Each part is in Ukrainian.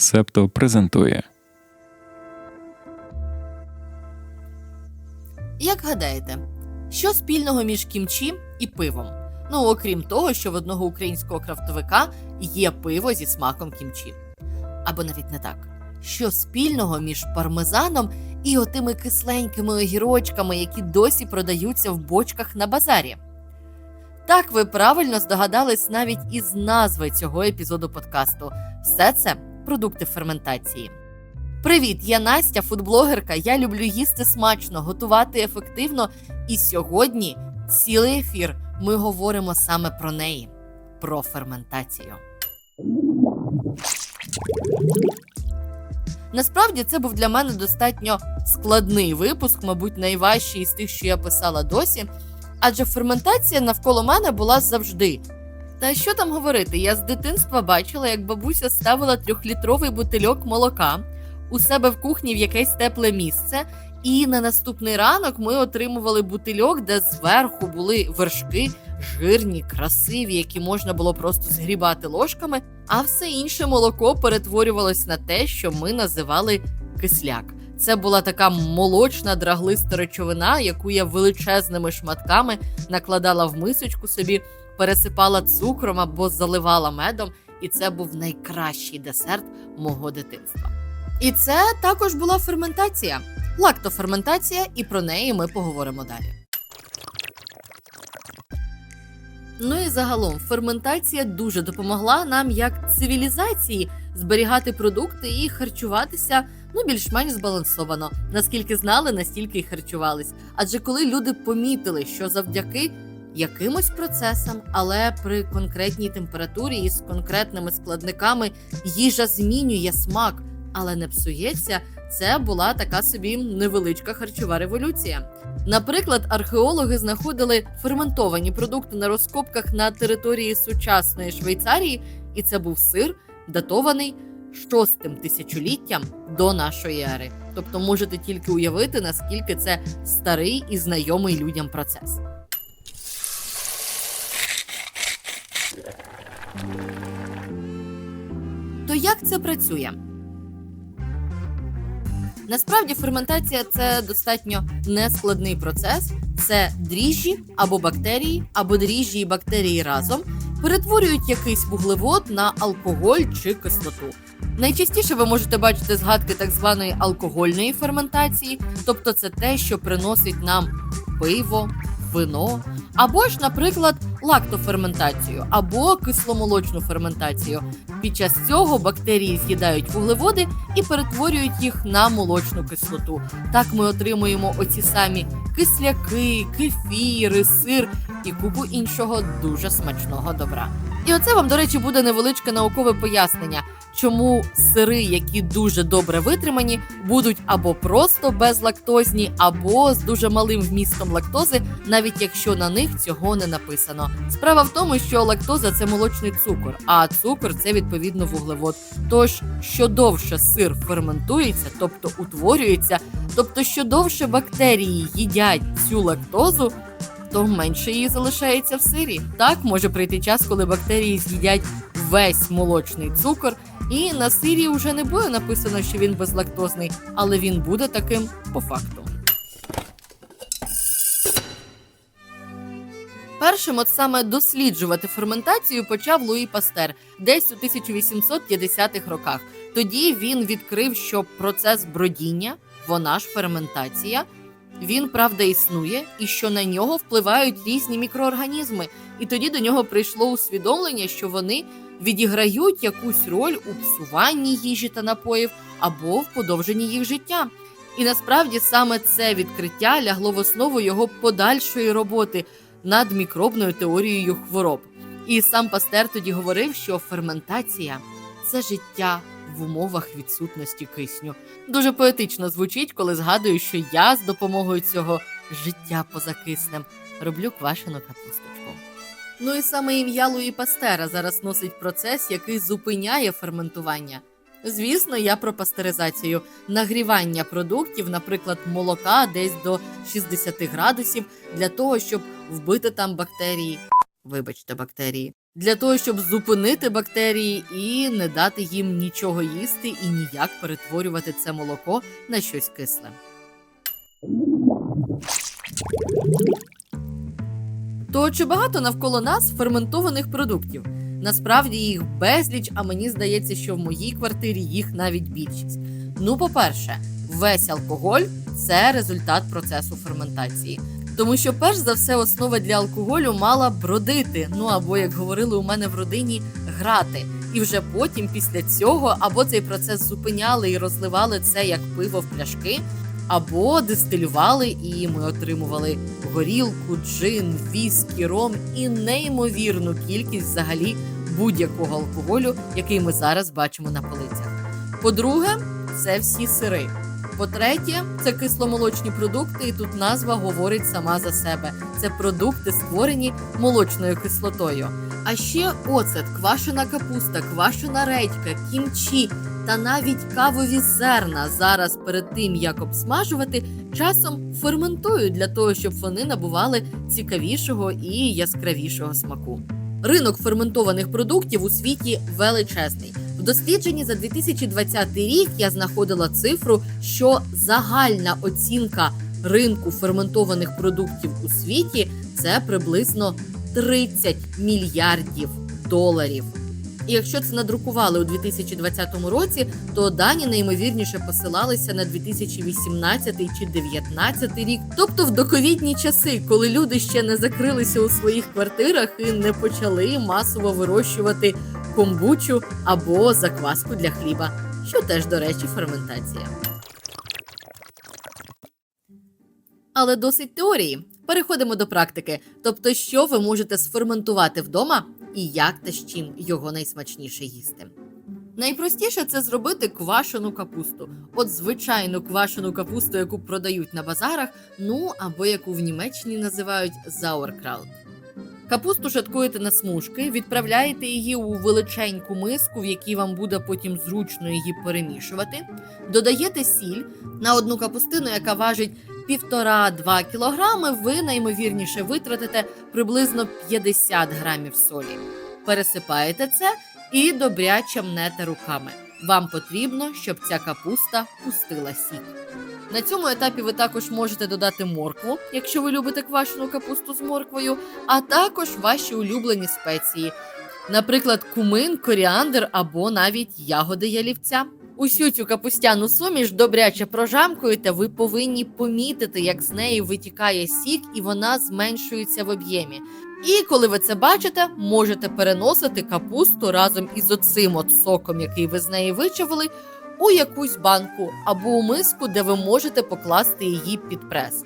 Септо презентує. Як гадаєте, що спільного між кімчі і пивом? Ну, окрім того, що в одного українського крафтовика є пиво зі смаком кімчі. Або навіть не так. Що спільного між пармезаном і отими кисленькими огірочками, які досі продаються в бочках на базарі? Так, ви правильно здогадались навіть із назви цього епізоду подкасту. Все це продукти ферментації. Привіт, я Настя, фудблогерка. Я люблю їсти смачно, готувати ефективно. І сьогодні цілий ефір ми говоримо саме про неї, про ферментацію. Насправді це був для мене достатньо складний випуск, мабуть, найважчий із тих, що я писала досі. Адже ферментація навколо мене була завжди. Та що там говорити? Я з дитинства бачила, як бабуся ставила трьохлітровий бутильок молока у себе в кухні в якесь тепле місце. І на наступний ранок ми отримували бутильок, де зверху були вершки жирні, красиві, які можна було просто згрібати ложками. А все інше молоко перетворювалось на те, що ми називали кисляк. Це була така молочна драглиста речовина, яку я величезними шматками накладала в мисочку собі, пересипала цукром або заливала медом, і це був найкращий десерт мого дитинства. І це також була ферментація, лактоферментація, і про неї ми поговоримо далі. Ну і загалом ферментація дуже допомогла нам як цивілізації зберігати продукти і харчуватися ну більш-менш збалансовано. Наскільки знали, настільки й харчувались. Адже коли люди помітили, що завдяки якимось процесам, але при конкретній температурі і з конкретними складниками їжа змінює смак, але не псується. Це була така собі невеличка харчова революція. Наприклад, археологи знаходили ферментовані продукти на розкопках на території сучасної Швейцарії, і це був сир, датований шостим тисячоліттям до нашої ери. Тобто можете тільки уявити, наскільки це старий і знайомий людям процес. То як це працює? Насправді ферментація це достатньо нескладний процес. Це дріжджі або бактерії, або дріжджі і бактерії разом перетворюють якийсь вуглевод на алкоголь чи кислоту. Найчастіше ви можете бачити згадки так званої алкогольної ферментації, тобто це те, що приносить нам пиво, вино, або ж, наприклад, лактоферментацію або кисломолочну ферментацію. Під час цього бактерії з'їдають вуглеводи і перетворюють їх на молочну кислоту. Так ми отримуємо оці самі кисляки, кефіри, сир і купу іншого дуже смачного добра. І оце вам, до речі, буде невеличке наукове пояснення, чому сири, які дуже добре витримані, будуть або просто безлактозні, або з дуже малим вмістом лактози, навіть якщо на них цього не написано. Справа в тому, що лактоза це молочний цукор, а цукор це відповідно вуглевод. Тож, що довше сир ферментується, тобто утворюється, тобто що довше бактерії їдять цю лактозу, то менше її залишається в сирі. Так може прийти час, коли бактерії з'їдять весь молочний цукор, і на сирі вже не буде написано, що він безлактозний, але він буде таким по факту. Першим от саме досліджувати ферментацію почав Луї Пастер десь у 1850-х роках. Тоді він відкрив, що процес бродіння, вона ж ферментація, він правда існує, і що на нього впливають різні мікроорганізми. І тоді до нього прийшло усвідомлення, що вони відіграють якусь роль у псуванні їжі та напоїв або в подовженні їх життя. І насправді саме це відкриття лягло в основу його подальшої роботи над мікробною теорією хвороб. І сам Пастер тоді говорив, що ферментація це життя в умовах відсутності кисню. Дуже поетично звучить, коли згадую, що я з допомогою цього життя поза киснем роблю квашену капусточку. Ну і саме ім'я Луї Пастера зараз носить процес, який зупиняє ферментування. Звісно, я про пастеризацію, нагрівання продуктів, наприклад, молока десь до 60 градусів, для того, щоб вбити там бактерії. Вибачте, бактерії, для того, щоб зупинити бактерії і не дати їм нічого їсти і ніяк перетворювати це молоко на щось кисле. То чи багато навколо нас ферментованих продуктів? Насправді їх безліч, а мені здається, що в моїй квартирі їх навіть більшість. Ну, по-перше, весь алкоголь це результат процесу ферментації. Тому що, перш за все, основа для алкоголю мала бродити. Ну або, як говорили у мене в родині, грати. І вже потім, після цього, або цей процес зупиняли і розливали це як пиво в пляшки, або дистилювали, і ми отримували горілку, джин, віскі, ром і неймовірну кількість взагалі будь-якого алкоголю, який ми зараз бачимо на полицях. По-друге, це всі сири. По-третє, це кисломолочні продукти, і тут назва говорить сама за себе. Це продукти, створені молочною кислотою. А ще оцет, квашена капуста, квашена редька, кімчі та навіть кавові зерна зараз перед тим як обсмажувати, часом ферментують для того, щоб вони набували цікавішого і яскравішого смаку. Ринок ферментованих продуктів у світі величезний. В дослідженні за 2020 рік я знаходила цифру, що загальна оцінка ринку ферментованих продуктів у світі це приблизно 30 мільярдів доларів. І якщо це надрукували у 2020 році, то дані найімовірніше посилалися на 2018 чи 2019 рік, тобто в доковідні часи, коли люди ще не закрилися у своїх квартирах і не почали масово вирощувати комбучу або закваску для хліба, що теж, до речі, ферментація. Але досить теорії. Переходимо до практики. Тобто, що ви можете сферментувати вдома і як та з чим його найсмачніше їсти. Найпростіше це зробити квашену капусту. От звичайну квашену капусту, яку продають на базарах, ну або яку в Німеччині називають Sauerkraut. Капусту шаткуєте на смужки, відправляєте її у величеньку миску, в якій вам буде потім зручно її перемішувати. Додаєте сіль на одну капустину, яка важить 1,5-2 кілограми, ви найімовірніше витратите приблизно 50 грамів солі. Пересипаєте це і добряче мнете руками. Вам потрібно, щоб ця капуста пустила сік. На цьому етапі ви також можете додати моркву, якщо ви любите квашену капусту з морквою, а також ваші улюблені спеції, наприклад, кумин, коріандр або навіть ягоди ялівця. Усю цю капустяну суміш добряче прожамкуєте, ви повинні помітити, як з неї витікає сік, і вона зменшується в об'ємі. І коли ви це бачите, можете переносити капусту разом із оцим от соком, який ви з неї вичавили, у якусь банку або у миску, де ви можете покласти її під прес.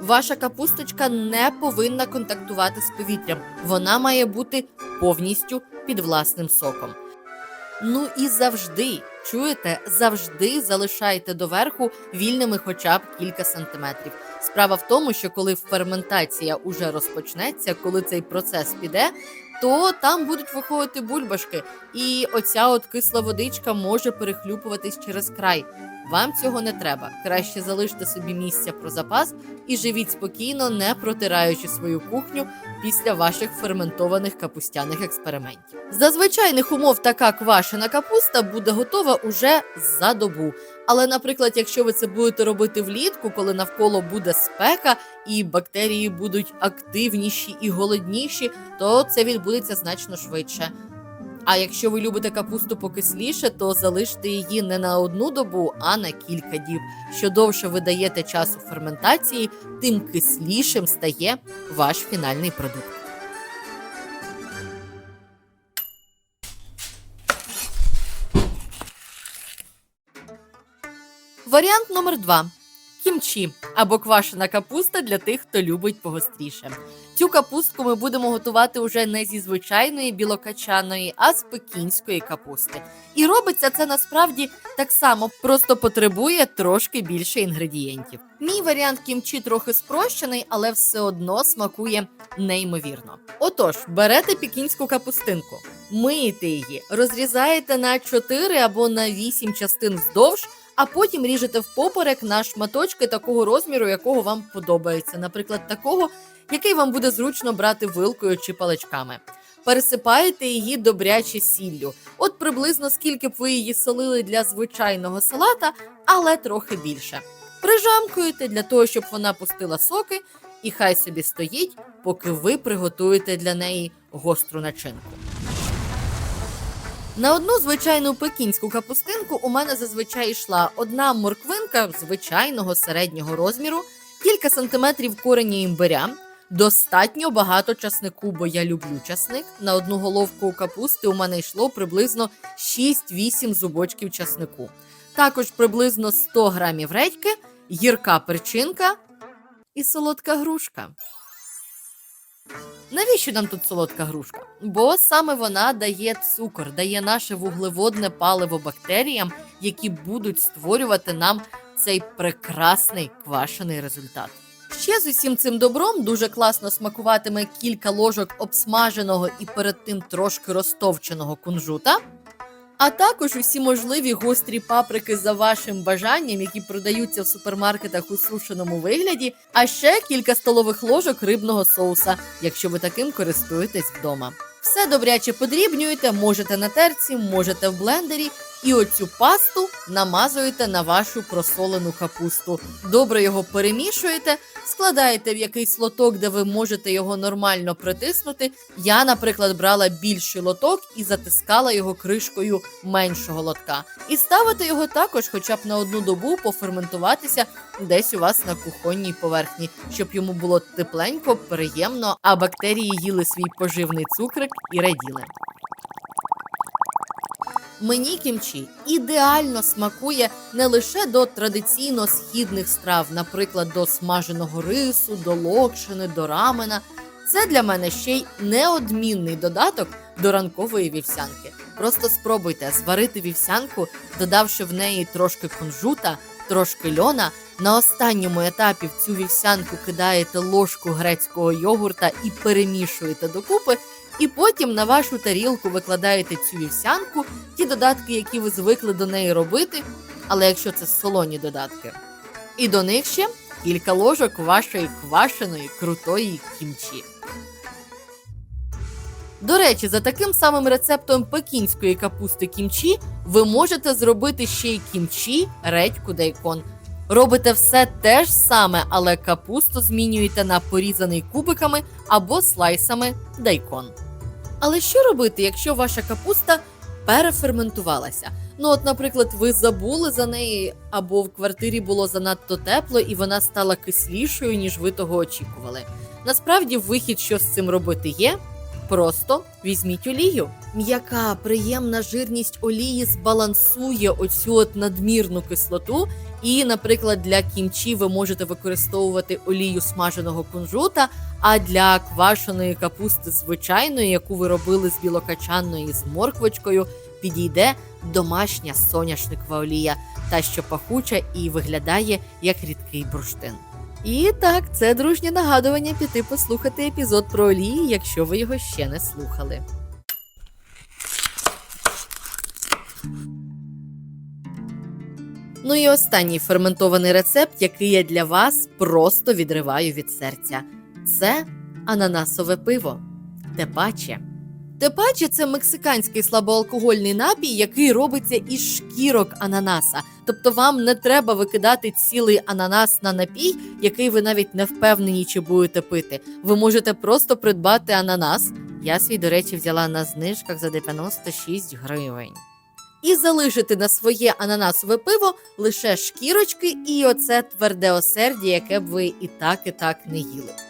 Ваша капусточка не повинна контактувати з повітрям, вона має бути повністю під власним соком. Ну і завжди, чуєте, завжди залишайте доверху вільними хоча б кілька сантиметрів. Справа в тому, що коли ферментація уже розпочнеться, коли цей процес піде, то там будуть виходити бульбашки, і оця от кисла водичка може перехлюпуватись через край. Вам цього не треба. Краще залиште собі місця про запас і живіть спокійно, не протираючи свою кухню після ваших ферментованих капустяних експериментів. За звичайних умов така квашена капуста буде готова уже за добу. Але, наприклад, якщо ви це будете робити влітку, коли навколо буде спека і бактерії будуть активніші і голодніші, то це відбудеться значно швидше. А якщо ви любите капусту покисліше, то залиште її не на одну добу, а на кілька діб. Що довше ви даєте часу ферментації, тим кислішим стає ваш фінальний продукт. Варіант номер два. Кімчі або квашена капуста для тих, хто любить погостріше. Цю капустку ми будемо готувати уже не зі звичайної білокачаної, а з пекінської капусти. І робиться це насправді так само, просто потребує трошки більше інгредієнтів. Мій варіант кімчі трохи спрощений, але все одно смакує неймовірно. Отож, берете пекінську капустинку, миєте її, розрізаєте на 4 або на 8 частин вздовж а потім ріжете впоперек на шматочки такого розміру, якого вам подобається, наприклад, такого, який вам буде зручно брати вилкою чи паличками. пересипаєте її добряче сіллю. От приблизно скільки б ви її солили для звичайного салата, але трохи більше. Прижамкуєте для того, щоб вона пустила соки, і хай собі стоїть, поки ви приготуєте для неї гостру начинку. На одну звичайну пекінську капустинку у мене зазвичай йшла одна морквинка звичайного середнього розміру, кілька сантиметрів корені імбиря, достатньо багато часнику, бо я люблю часник. На одну головку капусти у мене йшло приблизно 6-8 зубочків часнику. Також приблизно 100 грамів редьки, гірка перчинка і солодка грушка. Навіщо нам тут солодка грушка? Бо саме вона дає цукор, дає наше вуглеводне паливо бактеріям, які будуть створювати нам цей прекрасний квашений результат. Ще з усім цим добром дуже класно смакуватиме кілька ложок обсмаженого і перед тим трошки розтовченого кунжута. А також усі можливі гострі паприки за вашим бажанням, які продаються в супермаркетах у сушеному вигляді, а ще кілька столових ложок рибного соуса, якщо ви таким користуєтесь вдома. Все добряче подрібнюєте, можете на терці, можете в блендері, і оцю пасту намазуєте на вашу просолену капусту. Добре його перемішуєте, складаєте в якийсь лоток, де ви можете його нормально притиснути. Я, наприклад, брала більший лоток і затискала його кришкою меншого лотка. І ставити його також, хоча б на одну добу поферментуватися десь у вас на кухонній поверхні, щоб йому було тепленько, приємно, а бактерії їли свій поживний цукрик і раділи. Мені кімчі ідеально смакує не лише до традиційно східних страв, наприклад, до смаженого рису, до локшини, до рамена. Це для мене ще й неодмінний додаток до ранкової вівсянки. Просто спробуйте зварити вівсянку, додавши в неї трошки кунжута, трошки льона. На останньому етапі в цю вівсянку кидаєте ложку грецького йогурта і перемішуєте докупи. І потім на вашу тарілку викладаєте цю вівсянку, ті додатки, які ви звикли до неї робити, але якщо це солоні додатки. І до них ще кілька ложок вашої квашеної крутої кімчі. До речі, за таким самим рецептом пекінської капусти кімчі ви можете зробити ще й кімчі, редьку, дайкон. Робите все те ж саме, але капусту змінюєте на порізаний кубиками або слайсами дайкон. Але що робити, якщо ваша капуста переферментувалася? Ну, от, наприклад, ви забули за неї, або в квартирі було занадто тепло, і вона стала кислішою, ніж ви того очікували. Насправді, вихід, що з цим робити, є. Просто візьміть олію. М'яка, приємна жирність олії збалансує оцю от надмірну кислоту. І, наприклад, для кімчі ви можете використовувати олію смаженого кунжута, а для квашеної капусти звичайної, яку ви робили з білокачанної з морквочкою, підійде домашня соняшникова олія, та що пахуча і виглядає як рідкий бурштин. І так, це дружнє нагадування піти послухати епізод про олії, якщо ви його ще не слухали. Ну і останній ферментований рецепт, який я для вас просто відриваю від серця. Це ананасове пиво. Тепаче. Тепаче це мексиканський слабоалкогольний напій, який робиться із шкірок ананаса. Тобто вам не треба викидати цілий ананас на напій, який ви навіть не впевнені, чи будете пити. Ви можете просто придбати ананас. Я свій, до речі, взяла на знижках за 96 гривень. І залишити на своє ананасове пиво лише шкірочки і оце тверде осердя, яке б ви і так, і так не їли.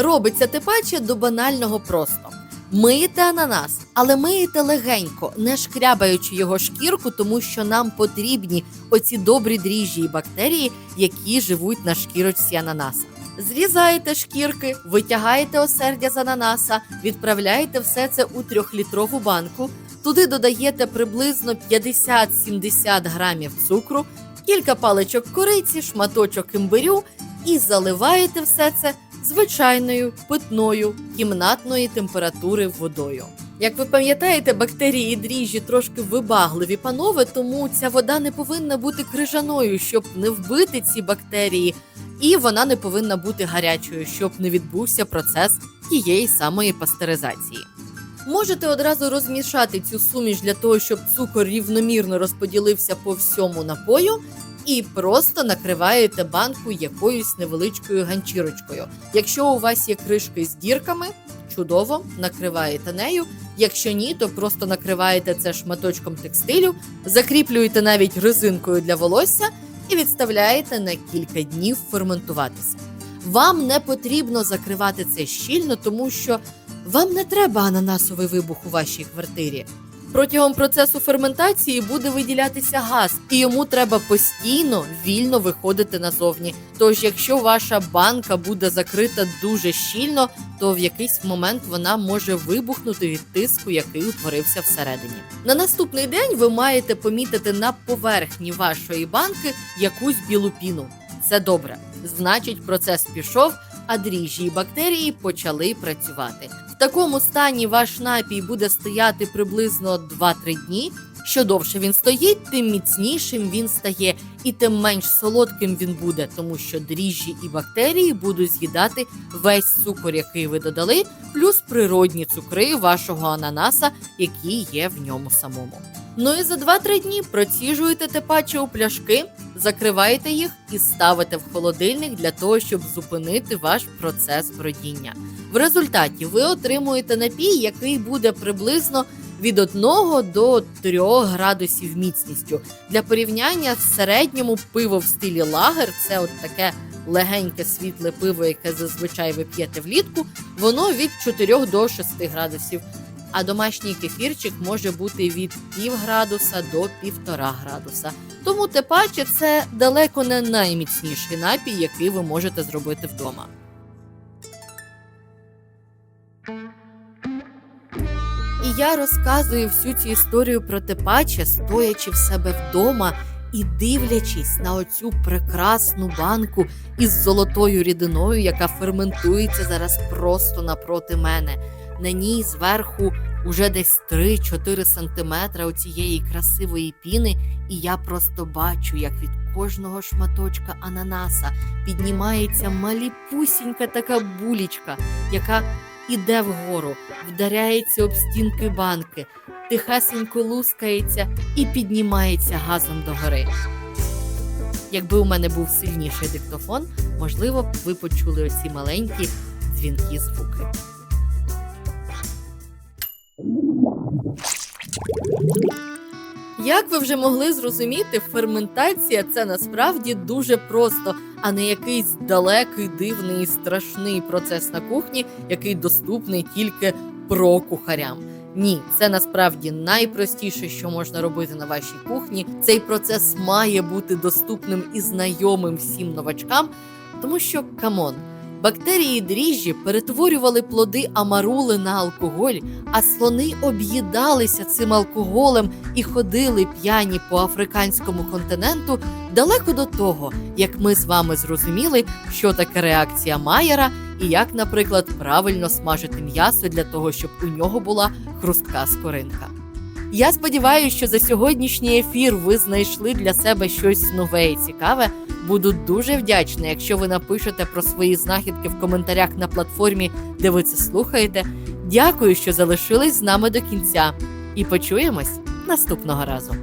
Робиться тепаче до банального просто. Миєте ананас, але миєте легенько, не шкрябаючи його шкірку, тому що нам потрібні оці добрі дріжджі і бактерії, які живуть на шкірочці ананаса. Зрізаєте шкірки, витягаєте осердя з ананаса, відправляєте все це у трьохлітрову банку. Туди додаєте приблизно 50-70 грамів цукру, кілька паличок кориці, шматочок імбирю і заливаєте все це звичайною питною кімнатної температури водою. Як ви пам'ятаєте, бактерії і дріжджі трошки вибагливі панове, тому ця вода не повинна бути крижаною, щоб не вбити ці бактерії, і вона не повинна бути гарячою, щоб не відбувся процес тієї самої пастеризації. Можете одразу розмішати цю суміш для того, щоб цукор рівномірно розподілився по всьому напою, і просто накриваєте банку якоюсь невеличкою ганчірочкою. Якщо у вас є кришки з дірками, чудово накриваєте нею. Якщо ні, то просто накриваєте це шматочком текстилю, закріплюєте навіть резинкою для волосся і відставляєте на кілька днів ферментуватися. Вам не потрібно закривати це щільно, тому що вам не треба ананасовий вибух у вашій квартирі. Протягом процесу ферментації буде виділятися газ, і йому треба постійно вільно виходити назовні. Тож, якщо ваша банка буде закрита дуже щільно, то в якийсь момент вона може вибухнути від тиску, який утворився всередині. На наступний день ви маєте помітити на поверхні вашої банки якусь білу піну. Це добре. Значить, процес пішов, а дріжджі і бактерії почали працювати. Такому стані ваш напій буде стояти приблизно 2-3 дні. Що довше він стоїть, тим міцнішим він стає, і тим менш солодким він буде, тому що дріжджі і бактерії будуть з'їдати весь цукор, який ви додали, плюс природні цукри вашого ананаса, які є в ньому самому. Ну і за 2-3 дні проціжуєте те паче у пляшки, закриваєте їх і ставите в холодильник для того, щоб зупинити ваш процес бродіння. В результаті ви отримуєте напій, який буде приблизно від 1 до 3 градусів міцністю. Для порівняння в середньому пиво в стилі лагер це от таке легеньке світле пиво, яке зазвичай ви п'єте влітку, воно від 4 до 6 градусів. А домашній кефірчик може бути від пів градуса до півтора градуса. Тому тепаче це далеко не найміцніший напій, який ви можете зробити вдома. І я розказую всю цю історію про тепаче, стоячи в себе вдома і дивлячись на оцю прекрасну банку із золотою рідиною, яка ферментується зараз просто напроти мене. На ній зверху уже десь 3-4 сантиметра оцієї красивої піни, і я просто бачу, як від кожного шматочка ананаса піднімається маліпусінька така булічка, яка іде вгору, вдаряється об стінки банки, тихесенько лускається і піднімається газом догори. Якби у мене був сильніший диктофон, можливо, б ви почули оці маленькі дзвінкі звуки. Як ви вже могли зрозуміти, ферментація це насправді дуже просто, а не якийсь далекий, дивний страшний процес на кухні, який доступний тільки про кухарям. Ні, це насправді найпростіше, що можна робити на вашій кухні. Цей процес має бути доступним і знайомим всім новачкам, тому що камон. Бактерії дріжджі перетворювали плоди амарули на алкоголь, а слони об'їдалися цим алкоголем і ходили п'яні по африканському континенту далеко до того, як ми з вами зрозуміли, що таке реакція Майера і як, наприклад, правильно смажити м'ясо для того, щоб у нього була хрустка скоринка. Я сподіваюся, що за сьогоднішній ефір ви знайшли для себе щось нове і цікаве. Буду дуже вдячна, якщо ви напишете про свої знахідки в коментарях на платформі, де ви це слухаєте. Дякую, що залишились з нами до кінця, і почуємось наступного разу.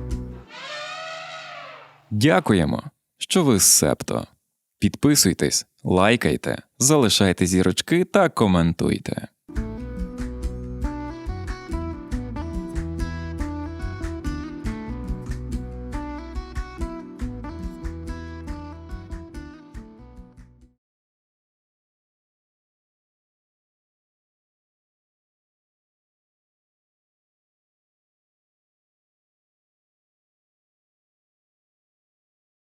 Дякуємо, що ви з Септо. Підписуйтесь, лайкайте, залишайте зірочки та коментуйте.